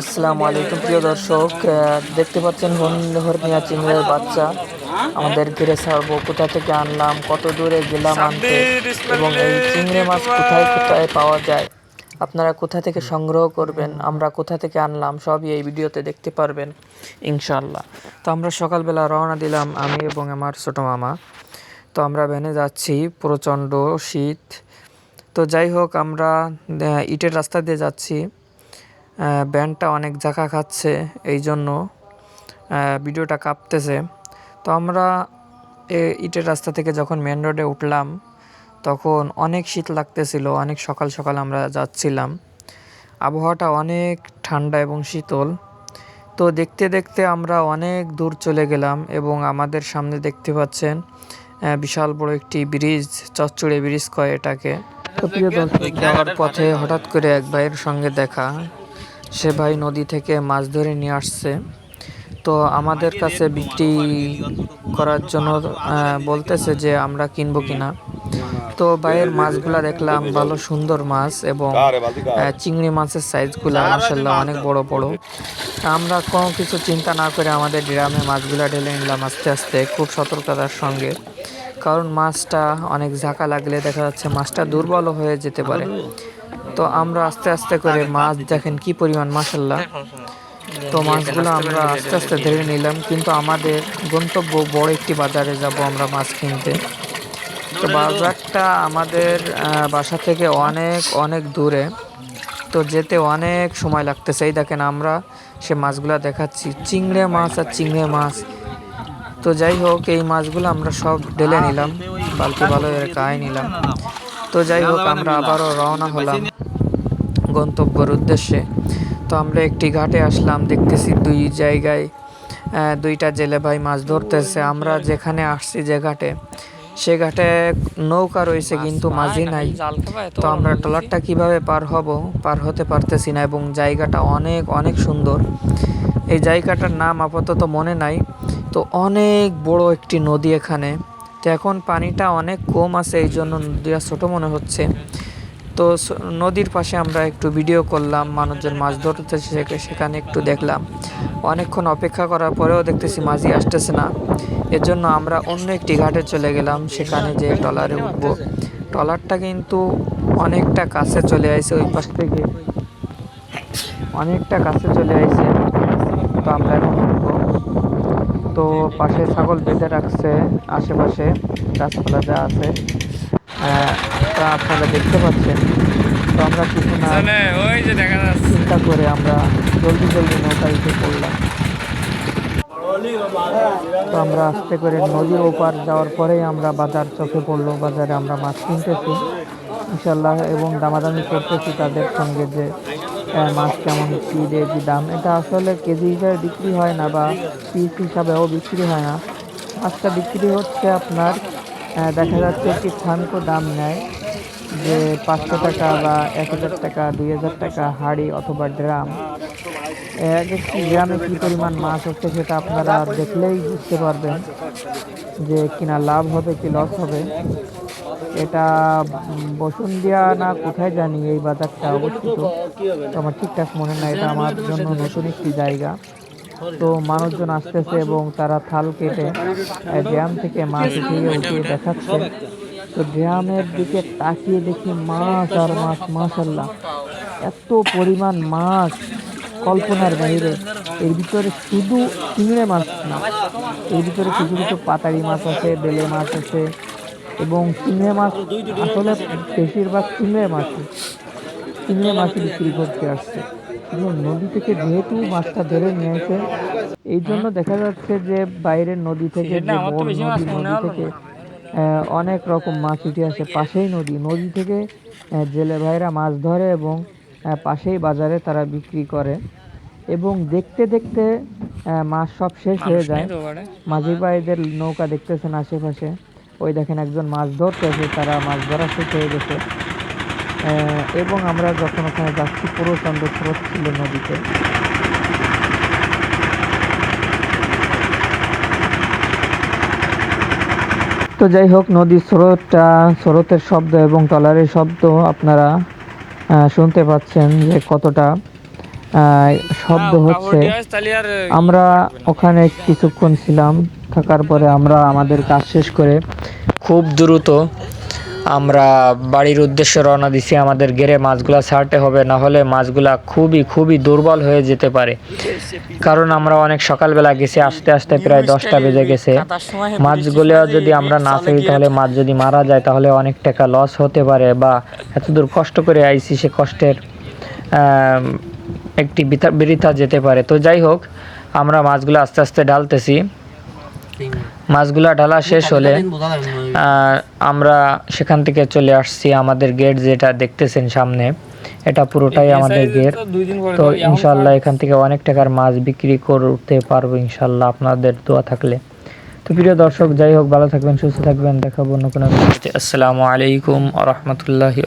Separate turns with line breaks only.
আসসালামু আলাইকুম, প্রিয় দর্শক দেখতে পাচ্ছেন হরনিয়া চিংড়ির বাচ্চা। আমাদের ঘিরে ছাড়বো কোথা থেকে আনলাম, কত দূরে গেলাম আনতে এবং এই চিংড়ি মাছ কোথায় কোথায় পাওয়া যায়, আপনারা কোথা থেকে সংগ্রহ করবেন, আমরা কোথা থেকে আনলাম, সবই এই ভিডিওতে দেখতে পারবেন ইনশাল্লাহ তো আমরা সকালবেলা রওনা দিলাম আমি এবং আমার ছোটো মামা। তো আমরা ভ্যানে যাচ্ছি, প্রচণ্ড শীত। তো যাই হোক, আমরা ইটের রাস্তা দিয়ে যাচ্ছি। ব্যান্ডটা অনেক জাঁকা খাচ্ছে এই জন্য ভিডিওটা কাঁপতেছে। তো আমরা এ ইটের রাস্তা থেকে যখন মেন রোডে উঠলাম তখন অনেক শীত লাগতেছিল অনেক সকাল সকাল আমরা যাচ্ছিলাম। আবহাওয়াটা অনেক ঠান্ডা এবং শীতল। তো দেখতে দেখতে আমরা অনেক দূর চলে গেলাম এবং আমাদের সামনে দেখতে পাচ্ছেন বিশাল বড় একটি ব্রিজ চচ্চড়ে ব্রিজ কয় এটাকে। প্রিয় দর্শক যাওয়ার পথে হঠাৎ করে এক ভাইয়ের সঙ্গে দেখা। সে ভাই নদী থেকে মাছ ধরে নিয়ে আসছে। তো আমাদের কাছে বিক্রি করার জন্য বলতেছে যে আমরা কিনবো কিনা। তো ভাইয়ের মাছগুলা দেখলাম ভালো সুন্দর মাছ এবং চিংড়ি মাছের সাইজগুলো মাসাল্লাহ অনেক বড় বড়। আমরা কোনো কিছু চিন্তা না করে আমাদের ড্রামে মাছগুলা ঢেলে নিলাম আস্তে আস্তে খুব সতর্কতার সঙ্গে। কারণ মাছটা অনেক ঝাঁকা লাগলে দেখা যাচ্ছে মাছটা দুর্বল হয়ে যেতে পারে। তো আমরা আস্তে আস্তে করে মাছ দেখেন কি পরিমাণ মাসাল্লাহ তো মাছগুলো আমরা আস্তে আস্তে ধরে নিলাম, কিন্তু আমাদের গন্তব্য বড় একটি বাজারে যাব আমরা মাছ কিনতে। তো বাজারটা আমাদের বাসা থেকে অনেক অনেক দূরে। তো যেতে অনেক সময় লাগতেছে। এই দেখেন আমরা সে মাছগুলো দেখাচ্ছি। চিংড়ে মাছ আর চিংড়ে মাছ। তো যাই হোক, এই মাছগুলো আমরা সব ঢেলে নিলাম। বালতি ভালো গায়ে নিলাম। তো যাই হোক আমরা আবারও রওনা হলাম গন্তব্যের উদ্দেশ্যে। তো আমরা একটি ঘাটে আসলাম দেখতেছি দুই জায়গায় দুইটা জেলে ভাই মাছ ধরতেছে। আমরা যেখানে আসছি যে ঘাটে সে ঘাটে নৌকা রয়েছে কিন্তু মাঝি নাই। তো আমরা ট্রলারটা কীভাবে পার হব পার হতে পারতেছি না এবং জায়গাটা অনেক অনেক সুন্দর। এই জায়গাটার নাম আপাতত মনে নাই। তো অনেক বড় একটি নদী এখানে। এখন পানিটা অনেক কম আছে, এই জন্য নদীটা ছোট মনে হচ্ছে। তো নদীর পাশে আমরা একটু ভিডিও করলাম, মানুষজন মাছ ধরতে সেখানে একটু দেখলাম। অনেকক্ষণ অপেক্ষা করার পরেও দেখতেছি মাঝি আসতেছে না। এর জন্য আমরা অন্য একটি ঘাটে চলে গেলাম, সেখানে যে ট্রলারে উঠব। ট্রলারটা কিন্তু অনেকটা কাছে চলে আসে ওই পাশ থেকে। অনেকটা কাছে চলে আসে তো আমরা এখন উঠবো তো পাশে ছাগল বেঁধে রাখছে আশেপাশে গাছপালা যা আছে। তা আপনারা দেখতে পাচ্ছেন। তো আমরা কিছু না
ওই যে দেখা যাচ্ছে।
চিন্তা করে আমরা জলদি জলদি নৌকায় উঠে পড়লাম। তো আমরা আস্তে করে নদীর ওপার যাওয়ার পরেই আমরা বাজার চোখে পড়ল বাজারে আমরা মাছ কিনতেছি। ইনশাল্লাহ এবং দামাদামি করতেছি তাদের সঙ্গে যে মাছ কেমন কী রে কী দাম? এটা আসলে কেজি হিসাবে বিক্রি হয় না বা পিস হিসাবেও বিক্রি হয় না। মাছটা বিক্রি হচ্ছে আপনার দেখা যাচ্ছে একটি খানকো দাম নেয় যে পাঁচশো টাকা বা এক হাজার টাকা, দুই হাজার টাকা হাড়ি অথবা ড্রাম। এক একটি গ্রামে কী পরিমাণ মাছ হচ্ছে সেটা আপনারা দেখলেই বুঝতে পারবেন যে কিনা লাভ হবে কি লস হবে। এটা বসুন্ধিয়া না কোথায় জানি এই বাজারটা অবস্থিত। আমার ঠিকঠাক মনে নাই, এটা আমার জন্য নতুন একটি জায়গা। তো মানুষজন আসতেছে এবং তারা থাল কেটে ড্যাম থেকে মাছ উঠিয়ে উঠিয়ে দেখাচ্ছে। তো ড্যামের দিকে তাকিয়ে দেখি মাছ আর মাছ মাশাল্লাহ এত পরিমাণ মাছ কল্পনার বাইরে এর ভিতরে শুধু চিংড়ে মাছ না, এর ভিতরে কিছু কিছু পাতাড়ি মাছ আছে, বেলে মাছ আছে। এবং চিংড়ে মাছ আসলে বেশিরভাগ চিংড়ে মাছ চিংড়ে মাছ বিক্রি করতে আসছে। এবং নদী থেকে যেহেতু মাছটা ধরে নিয়ে এসে এই জন্য দেখা যাচ্ছে যে বাইরের নদী থেকে নদী থেকে অনেক রকম মাছ উঠে আসে পাশেই নদী। নদী থেকে জেলে ভাইরা মাছ ধরে এবং পাশেই বাজারে তারা বিক্রি করে। এবং দেখতে দেখতে মাছ সব শেষ হয়ে যায়। মাঝি ভাইদের নৌকা দেখতেছেন আশেপাশে। ওই দেখেন একজন মাছ ধরতেছে তারা মাছ ধরা শেষ হয়ে গেছে। এবং আমরা যখন ওখানে যাচ্ছি পুরো চন্দ্র স্রোত ছিল নদীতে। তো যাই হোক, নদীর স্রোতটা, স্রোতের শব্দ এবং টলারের শব্দ আপনারা শুনতে পাচ্ছেন যে কতটা শব্দ হচ্ছে। আমরা ওখানে কিছুক্ষণ ছিলাম থাকার পরে আমরা আমাদের কাজ শেষ করে খুব দ্রুত আমরা বাড়ির উদ্দেশ্যে রওনা দিছি আমাদের গেরে মাছগুলা ছাড়তে হবে না হলে মাছগুলা খুবই খুবই দুর্বল হয়ে যেতে পারে। কারণ আমরা অনেক সকালবেলা গেছি আস্তে আস্তে প্রায় দশটা বেজে গেছে। মাছগুলো যদি আমরা না ফেলি তাহলে মাছ যদি মারা যায় তাহলে অনেক টাকা লস হতে পারে বা এতদূর কষ্ট করে আইছি সে কষ্টের একটি বৃথা যেতে পারে। তো যাই হোক আমরা মাছগুলো আস্তে আস্তে ঢালতেছি মাছগুলা ঢালা শেষ হলে আমরা সেখান থেকে চলে আসছি আমাদের গেট যেটা দেখতেছেন সামনে। এটা পুরোটাই আমাদের গেট। তো ইনশাল্লাহ এখান থেকে অনেক টাকার মাছ বিক্রি করতে পারব ইনশাল্লাহ আপনাদের দোয়া থাকলে। তো প্রিয় দর্শক যাই হোক ভালো থাকবেন সুস্থ থাকবেন। দেখাবো অন্য কোনো আসসালামু আলাইকুম রহমতুল্লাহি